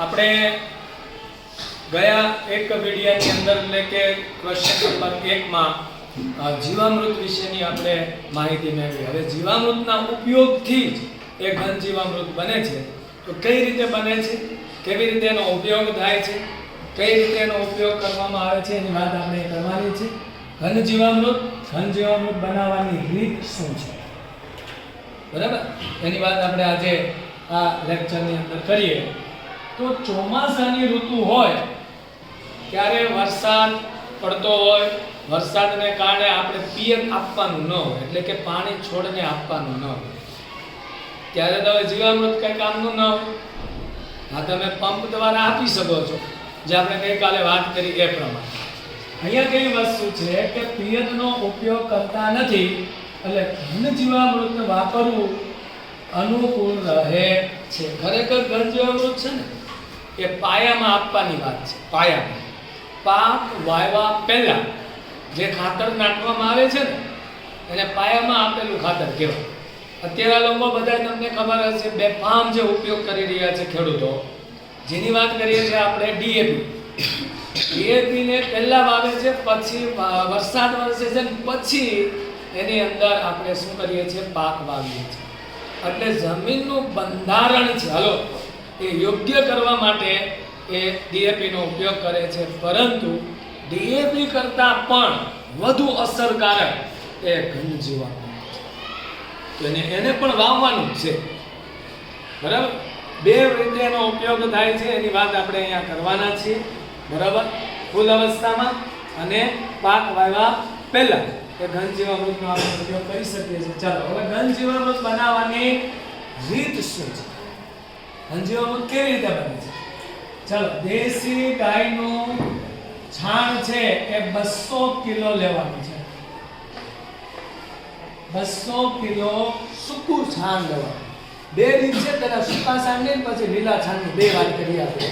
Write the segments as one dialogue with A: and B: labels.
A: આપણે ગયા એક વિડિયાની અંદર એટલે કે ક્વેશ્ચન નંબર એકમાં જીવામૃત વિશેની આપણે માહિતી મેળવી. હવે જીવામૃતના ઉપયોગથી જ એ ઘન જીવામૃત બને છે. તો કઈ રીતે બને છે? કેવી રીતે એનો ઉપયોગ થાય છે? કઈ રીતે એનો ઉપયોગ કરવામાં આવે છે? એની વાત આપણે કરવાની છે. ઘન જીવામૃત ઘન જીવામૃત બનાવવાની રીત શું છે? બરાબર? એની વાત આપણે આજે આ લેક્ચરની અંદર કરીએ. તો ચોમાસાની ઋતુ હોય, ત્યારે વરસાદ પડતો હોય, વરસાદને કારણે આપણે પિયત આપવાનું ન હોય, એટલે કે પાણી છોડને આપવાનું ન હોય. ત્યારે તમે જીવામૃત કંઈ કામનું ન હોય. હા તમે પંપ દ્વારા આપી શકો છો, જે આપણે ગઈકાલે વાત કરી એ પ્રમાણે. અહીંયા કઈ વસ્તુ છે કે પિયતનો ઉપયોગ કરતા નથી, એટલે ઘન જીવામૃત વાપરવું અનુકૂળ રહે છે. ખરેખર ઘન જીવામૃત છે ને? એ પાયામાં આપવાની વાત છે પાયામાં પાક વાવવા પહેલા જે ખાતર નાખવામાં આવે છે ને, એને પાયામાં આપેલું ખાતર કહેવાય. અત્યારે લોકો બધા તમને ખબર હશે બેફામ જે ઉપયોગ કરી રહ્યા છે ખેડૂતો, જેની વાત કરીએ છીએ આપણે ડીએપી ડીએપી ને પહેલા વાવે છે, પછી વરસાદ વરસે છે ને પછી એની અંદર આપણે શું કરીએ છીએ, પાક વાવીએ છીએ. એટલે જમીનનું બંધારણ છે હાલો. એ યોગ્ય કરવા માટે એ ડીએપીનો ઉપયોગ કરે છે. પરંતુ ડીએપી કરતાં પણ વધુ અસરકારક એ ઘન તો એને એને પણ વાવવાનું છે. બરાબર? બે રીતે એનો ઉપયોગ થાય છે. એની વાત આપણે અહીંયા કરવાના છીએ. બરાબર? ફૂલ અવસ્થામાં અને પાક વાવ્યા પહેલા એ ઘન જીવામૃતનો આપણે ઉપયોગ કરી શકીએ છીએ. ચાલો, હવે ઘન જીવામૃત બનાવવાની રીત શું છે? ઘન કેવી રીતે બને છે? ચાલો, દેશી ગાયનું છાણ છે એ બસો કિલો લેવાનું છે. બસો કિલો સૂકું છાણ લેવાનું. બે દિવસે તેના સૂકા છાણની પછી લીલા છાણની બે વાત કરી આપણે.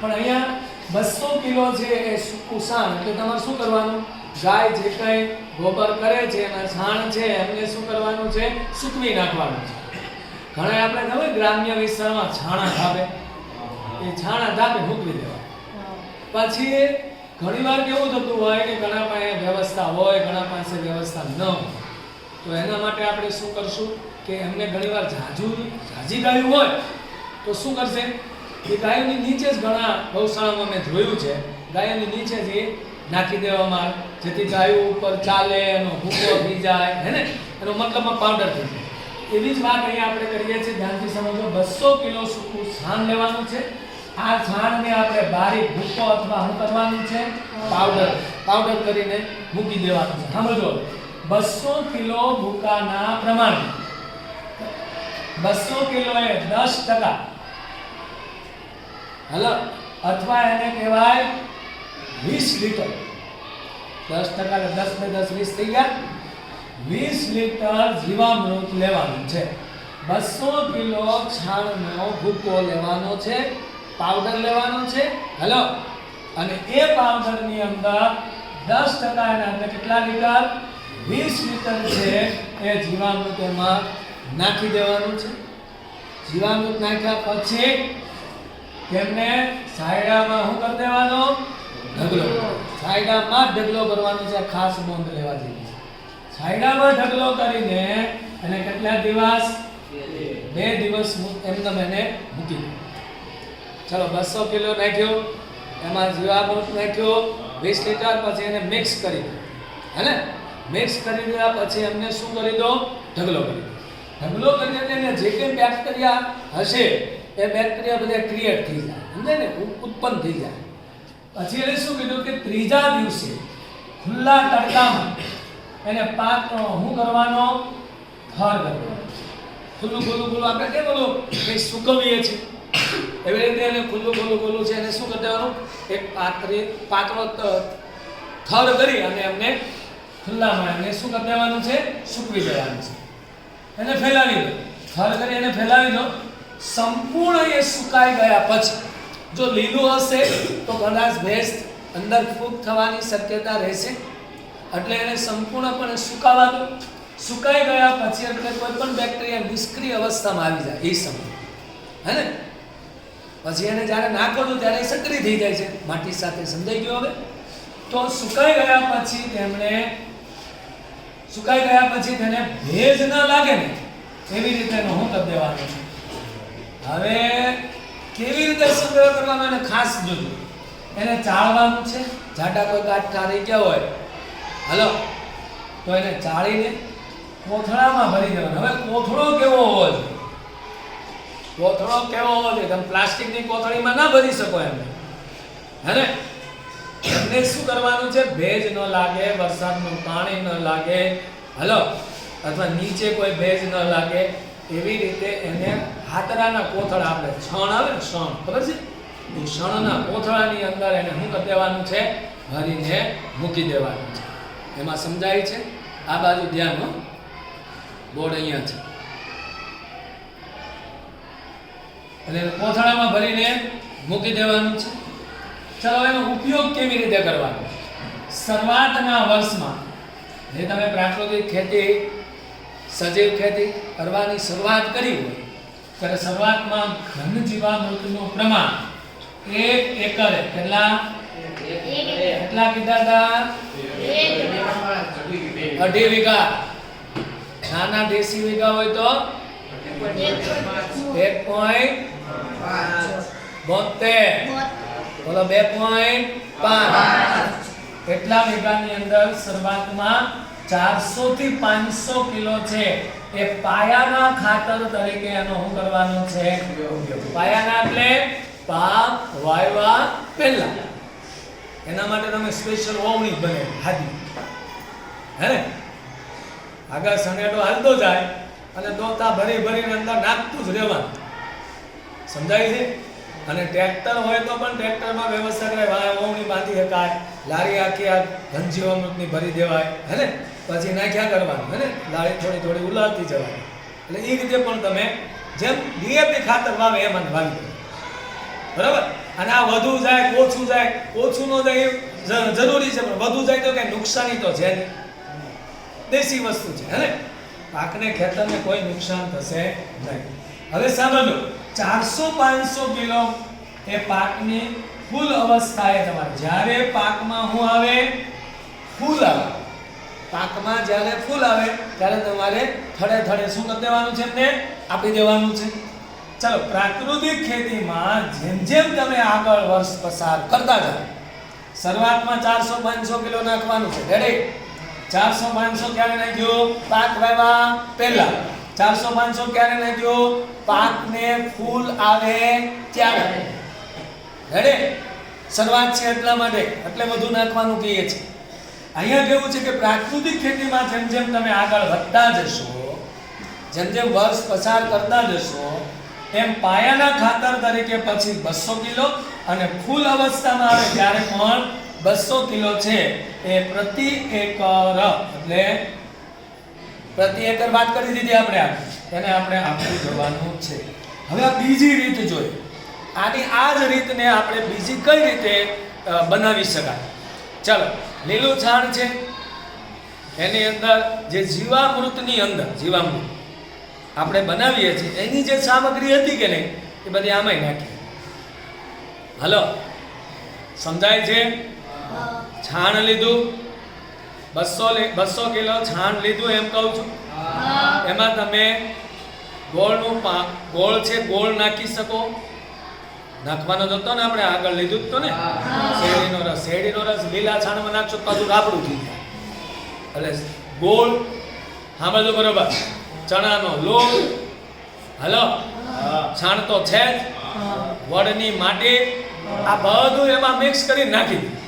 A: પણ અહીંયા બસો કિલો છે એ સૂકું છાણ. એટલે તમારે શું કરવાનું? ગાય જે કંઈ ગોબર કરે છે, એના છાણ છે, એમને શું કરવાનું છે? સૂકવી નાખવાનું છે. ઘણા આપણે ખબર ગ્રામ્ય વિસ્તારમાં છાણા ધાબે. એ છાણા ધાબે મૂકવી દેવા. પછી ઘણીવાર કેવું થતું હોય કે ઘણા પાસે વ્યવસ્થા હોય, ઘણા પાસે વ્યવસ્થા ન હોય. તો એના માટે આપણે શું કરશું કે એમને ઘણીવાર જાજુ જાજી ગાયું હોય તો શું કરશે? એ ગાયોની નીચે જ ઘણા ગૌશાળામાં મેં જોયું છે, ગાયોની નીચે જ એ નાખી દેવામાં આવે. જેથી ગાયો ઉપર ચાલે, એનો ભૂકો થઈ જાય, હે ને? એનો મતલબમાં પાવડર થઈ જાય એવી જ વાત અહીંયા આપણે કરીએ છીએ. ધ્યાનથી સમજો, બસો કિલો સૂકું છાણ લેવાનું છે. આ છાણને આપણે બારીક ભૂકો અથવા શું કરવાનું છે? પાવડર. પાવડર કરીને મૂકી દેવાનું છે. સમજો. બસો કિલો ભૂકાના પ્રમાણે. બસો કિલો એ દસ ટકા. હલો? અથવા એને કહેવાય વીસ લીટર. દસ ટકા દસ ને દસ વીસ થઈ ગયા. વીસ લીટર જીવામૃત લેવાનું છે. બસો કિલો છાણનો ભૂકો લેવાનો છે. પાવડર લેવાનો છે. હલો અને એ પાવડરની અંદર દસ ટકા એના અંદર કેટલા લીટર? વીસ લીટર છે એ જીવામૃત એમાં નાખી દેવાનું છે. જીવામૃત નાખ્યા પછી તેમને સાયડામાં શું કરી દેવાનો? ઢગલો. સાયડામાં ઢગલો કરવાનો છે. ખાસ નોંધ લેવા જેવી. છે ઢગલો કરીને અને કેટલા દિવસ? બે દિવસ એમને મેને મૂકી દો ચલો, બસો કિલો નાખ્યો, એમાં જીવામૃત નાખ્યો, વીસ લીટર પછી એને મિક્સ કરી દો હે મિક્સ કરી દીધા પછી એમને શું કરી દો? ઢગલો કરી દો ઢગલો કરીને એને જે કંઈ બેક્ટેરિયા હશે, એ બેક્ટેરિયા બધા ક્રિએટ થઈ જાય. સમજે ને? ઉત્પન્ન થઈ જાય. પછી એને શું કીધું કે ત્રીજા દિવસે ખુલ્લા તડકામાં એને પાક શું કરવાનો? ફર કરવાનો. ખુલ્લું ખુલ્લું ખુલ્લું. આપણે કેમ બોલું? કે સુકવીએ છીએ. એવી રીતે એને ખુલ્લું ખુલ્લું ખુલ્લું છે. એને શું કરી દેવાનું? એક પાતળી પાતળો થર કરી અને એમને ખુલ્લામાં એમને શું કરી દેવાનું છે? સૂકવી દેવાનું છે. એને ફેલાવી દો. થર કરી એને ફેલાવી દો. સંપૂર્ણ એ સુકાઈ ગયા પછી, જો લીલું હશે, તો કદાચ ભેજ અંદર ફૂગ થવાની શક્યતા રહેશે. એટલે એને સંપૂર્ણપણે સુકાવા દો. સુકાઈ ગયા પછી એટલે કોઈ પણ બેક્ટેરિયા નિષ્ક્રિય અવસ્થામાં આવી જાય એ સમય. હે પછી એને જ્યારે નાખો છો ત્યારે એ સક્રિય થઈ જાય છે. માટી સાથે સમજાઈ ગયો હવે? તો સુકાઈ ગયા પછી તેમણે સુકાઈ ગયા પછી તેને ભેજ ન લાગે ને, એવી રીતે એનો હું કરી દેવાનું છે. હવે કેવી રીતે સંગ્રહ કરવાનો એને ખાસ જોજો. એને ચાળવાનું છે. જાડા કોઈ ગાંઠા રહી ગયા હોય હલો. તો એને ચાળીને કોથળામાં ભરી દેવાનો. હવે કોથળો કેવો હોવો જોઈએ? કોથળો કેવો હોવો જોઈએ? તમે પ્લાસ્ટિકની કોથળીમાં ના ભરી શકો એમને. હે ને? એમને શું કરવાનું છે? ભેજ ન લાગે, વરસાદનું પાણી ન લાગે. હલો? અથવા નીચે કોઈ ભેજ ન લાગે. એવી રીતે એને હાતરાના કોથળા આપણે છણ આવે ને છણ, ખબર છે? એ છણના કોથળાની અંદર એને શું કરી દેવાનું છે? ભરીને મૂકી દેવાનું છે. એમાં સમજાય છે? આ બાજુ ધ્યાન બોર્ડ અહીંયા છે. એટલે કોથળામાં ભરીને મૂકી દેવાનું છે. ચલો એનો ઉપયોગ કેવી રીતે કરવાનો? શરૂઆતના વર્ષમાં જે તમે પ્રાકૃતિક ખેતી સજીવ ખેતી કરવાની શરૂઆત કરી હોય ત્યારે શરૂઆતમાં ઘન જીવામૃતનું પ્રમાણ એક એકરે કેટલા? કેટલા કીધા હતા? અઢી વીઘા. નાના દેશી વીઘા હોય તો એક પોઈન્ટ બોતેર. બોલો, બે પોઈન્ટ પાંચ. કેટલા વીઘાની અંદર શરૂઆતમાં ચારસો થી પાંચસો કિલો છે? એ પાયાના ખાતર તરીકે એનો શું કરવાનો છે. પાયાના એટલે પાક વાયવા પહેલા. એના માટે તમે સ્પેશિયલ વાવણી બને, હાજી. હે? ને આગળ સનેડો હાલતો જાય અને દોતા ભરી ભરીને અંદર નાખતું જ રહેવાનું. સમજાય છે? અને ટ્રેક્ટર હોય તો પણ ટ્રેક્ટરમાં વ્યવસ્થા કરે વાવણી બાંધી શકાય લારી આખી આ ઘનજીવ અમૃતની ભરી દેવાય, હે ને? પછી નાખ્યા કરવાનું, હે ને? લારી થોડી થોડી ઉલાળતી જવાય એટલે એ રીતે પણ તમે જેમ ડીએપી ખાતર વાવે એમ વાવી બરાબર? અને આ વધુ જાય ઓછું જાય, ઓછું ન જાય એ જરૂરી છે, પણ વધુ જાય તો કઈ નુકસાની તો છે નહીં. દેશી વસ્તુ છે, હે પાકને, ખેતરને કોઈ નુકસાન થશે નહીં. હવે સાંભળો ચારસો પાંચસો કિલો એ પાકની ફૂલ અવસ્થાએ તમારે. જ્યારે પાકમાં શું આવે, ફૂલ આવે. પાકમાં જ્યારે ફૂલ આવે, ત્યારે તમારે થડે થડે શું કરી દેવાનું છે એમને? આપી દેવાનું છે. ચાલો, પ્રાકૃતિક ખેતીમાં જેમ જેમ તમે આગળ વર્ષ પસાર કરતા જાઓ, શરૂઆતમાં ચારસો પાંચસો કિલો નાખવાનું છે. રેડી ચારસો પાંચસો ક્યારે નાખ્યો? પાક વાવ્યા પહેલા. ચારસો પાંચસો ક્યારે નાખ્યો? પાકને ફૂલ આવે ત્યારે. રેડી શરૂઆત છે એટલા માટે, એટલે બધું નાખવાનું કહીએ છીએ. અહીંયા કેવું છે કે પ્રાકૃતિક ખેતીમાં જેમ જેમ તમે આગળ વધતા જશો, જેમ જેમ વર્ષ પસાર કરતા જશો એમ પાયાના ખાતર તરીકે પછી બસો કિલો અને ફૂલ અવસ્થામાં આવે ત્યારે પણ બસો કિલો છે. એ પ્રતિ એકર, એટલે પ્રતિ એકર વાત કરી દીધી આપણે. એને આપણે આપવું જવાનું છે. હવે બીજી રીત જોઈએ આની આ જ રીતને આપણે બીજી કઈ રીતે બનાવી શકાય? ચાલો, લીલું છાણ છે. એની અંદર જે જીવામૃતની અંદર, જીવામૃત. આપણે બનાવીએ છીએ એની જે સામગ્રી હતી કે નહીં એ બધી આમાંય નાખી. હલો સમજાય છે? છાણ લીધું બસો બસો કિલો છાણ લીધું એમ કહું છું? એમાં તમે ગોળનું પા ગોળ છે ગોળ નાખી શકો. નાખવાનો તો હતો ને આપણે આગળ લીધું જ તો ને. શેરડીનો રસ શેરડીનો રસ લીલા છાણમાં નાખશો તો પાછું રાબડું થઈ જાય. એટલે ગોળ સાંભળજો બરોબર. ચણાનો લોટ. હલો? છાણ તો છે જ. વડની માટી. આ બધું એમાં મિક્સ કરી નાખી દીધું.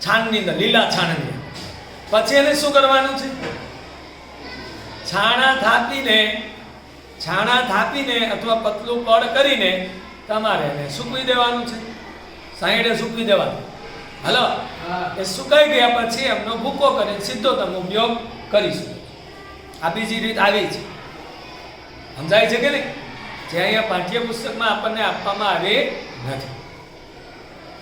A: છાણની અંદર લીલા છાણની. પછી એને શું કરવાનું છે? છાણા થાપીને છાણા થાપીને અથવા પતલું પડ કરીને તમારે એને સૂકવી દેવાનું છે. સાઈડે સૂકવી દેવાનું. હલો? એ સુકાઈ ગયા પછી એમનો ભૂકો કરીને સીધો તમે ઉપયોગ કરીશું. આ બીજી રીત આવી છે. સમજાય છે કે નહીં? જે અહીંયા પાઠ્યપુસ્તકમાં આપણને આપવામાં આવી નથી.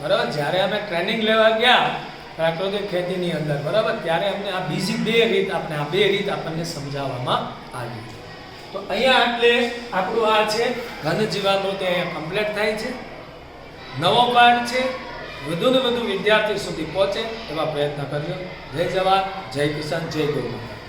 A: બરાબર? જ્યારે અમે ટ્રેનિંગ લેવા ગયા પ્રાકૃતિક ખેતીની અંદર, બરાબર? ત્યારે અમને આ બીજી બે રીત આપણે આ બે રીત આપણને સમજાવવામાં આવી તો અહીંયા એટલે આપણું આ છે, ઘન જીવામૃત અહીંયા કમ્પ્લીટ થાય છે. નવો પાઠ છે. વધુ ને વધુ વિદ્યાર્થી સુધી પહોંચે એવા પ્રયત્ન કરજો. જય જવાન, જય કિસાન, જય ગૌ માતા.